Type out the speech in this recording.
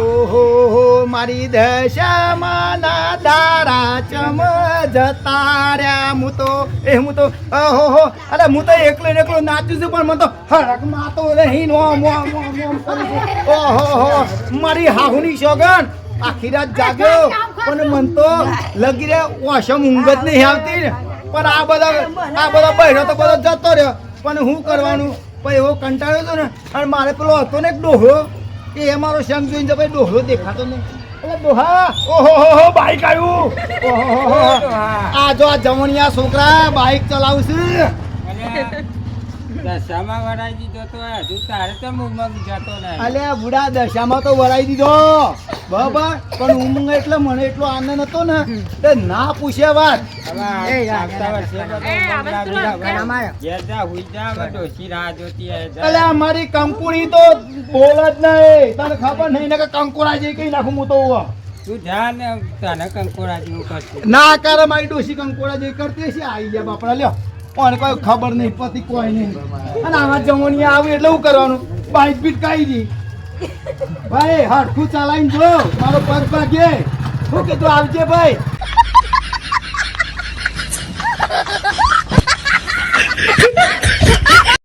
ઓહો, મારી દશામાં ના દારા ચમ જતા રહ્યા હું તો, એ હું તો, ઓહો, હો, અરે હું તો એકલો એકલો નાચું છું, પણ મને તો હરક માતો નહીં નો મો મો મો કરું છું. ઓહો મારી હાહુની સોગન આખી રાત જાગ્યો, પણ મન તો લગી રે ઓશમ ઊંઘ નહીં આવતી પણ આ બધા આ બધા બહેનો તો બધો જતો રહ્યો. પણ હું કરવાનું? પછી એવો કંટાળ્યો હતો ને, અને મારે પેલો હતો ને એક ડોહો કે એ મારો શ્યામ જોઈને તો ભાઈ ડોહલો દેખાતો નહીં. એટલે ડોહા. ઓહો હો હો બાઈક આવ્યું ઓહો હો હો આ જો આ જમણિયા છોકરા બાઈક ચલાવશે. દશામાં વરાઈ દીધો તો હજુ તારે તો ઉમંગ જતો નહીં. અલ્યા બુડા દશામાં તો વરાઈ દીધો. બરાબર પણ ઉમંગ એટલે મને એટલો આનંદ હતો ને એ ના પૂછ્યા વાત. મારી કંકુડી તો બોલ જ નહીં તને ખબર નહીં ને કે કંકુડા જે કઈ નાખું હું તો ના કરે મારી ડોશી કંકોડા જે કરતી હશે. આવી ગયા બાપડા લ્યો. કોને કોઈ ખબર નહીં પતિ કોઈ નહીં. અને આમાં જમણી આવે એટલે શું કરવાનું? બાઈક બીટ કાઢી દી ભાઈ હરખું ચલાવીને જો. મારો પગ ભાગે શું કીધું આવજે ભાઈ.